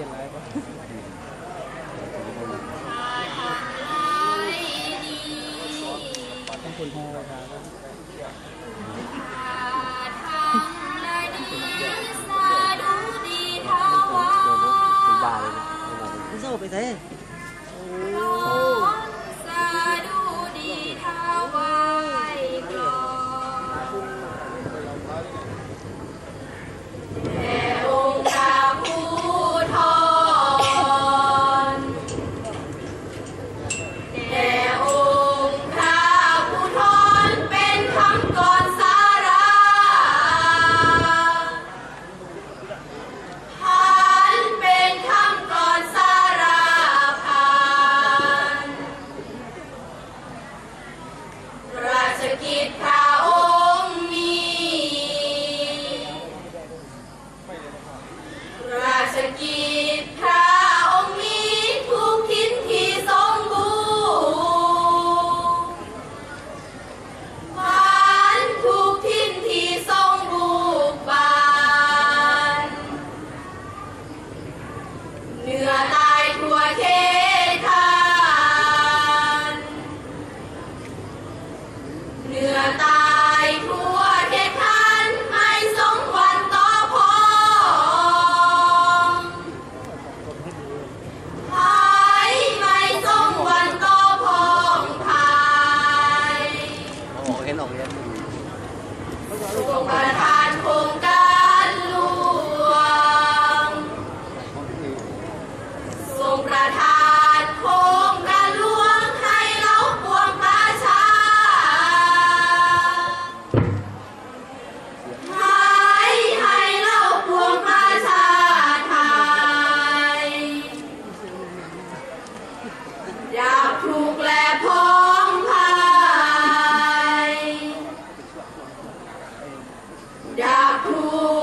ลี่ยนไลฟ์ปะต้องคุณพ่อครับโซ่ไปเถอะโอ้สาดูดีทาวา cool.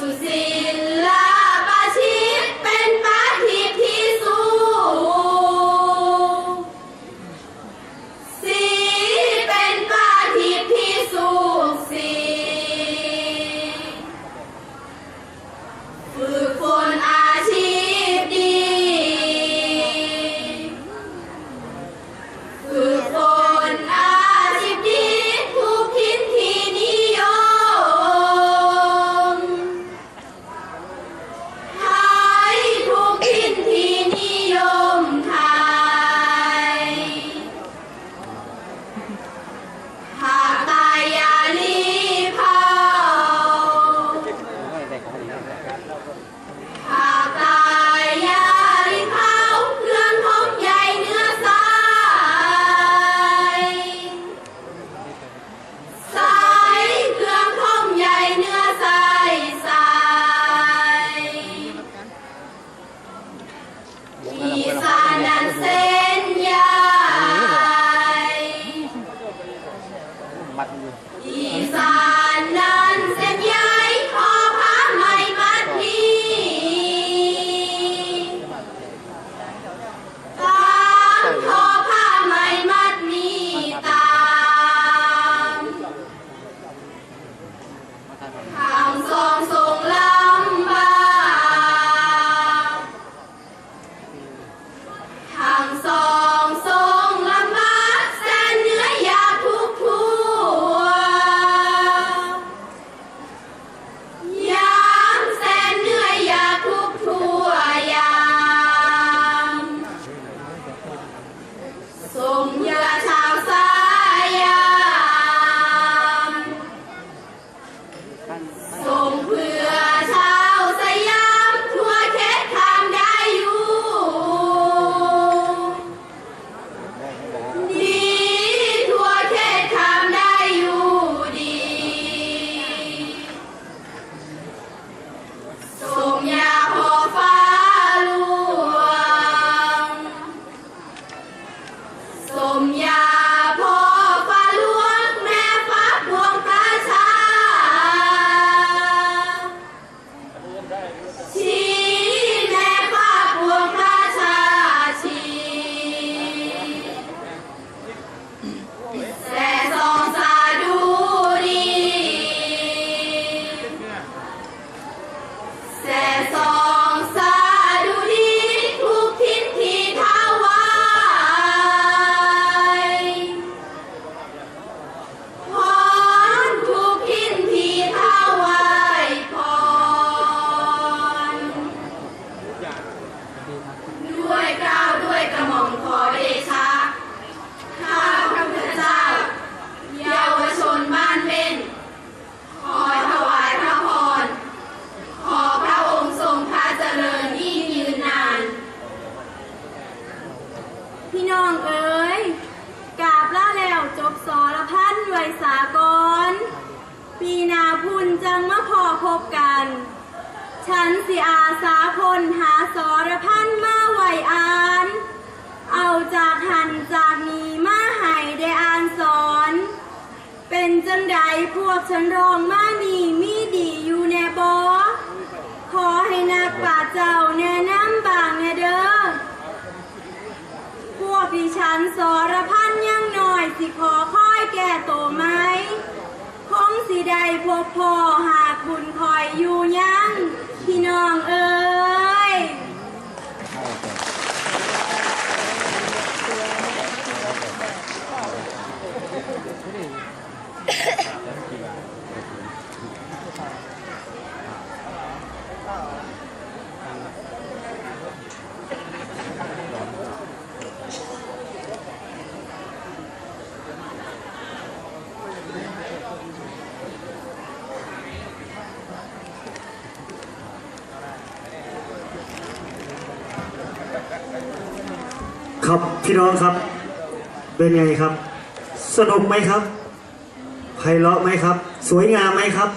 Jesus. See? นาพุ่นจังมาพอพบกัน ฉันสิอาสาพลหาสรพันมาไหวอาน เอาจากหันจากนี้มาให้ได้อ่านสอน เป็นจังใดพวกฉันรองมานี่มีดีอยู่แน่บอขอให้นักป่าเจ้าแนะนำบางแน่เด้อ พวกดิฉันสรพันยังหน่อยสิขอค่อยแก่โตไหม คงสิ ได้พบพ่อหากบุญคอยอยู่ยังพี่น้องเอ้ย ครับพี่น้องครับ เป็นไงครับ สนุกไหมครับไพเราะไหมครับ สวยงามไหมครับ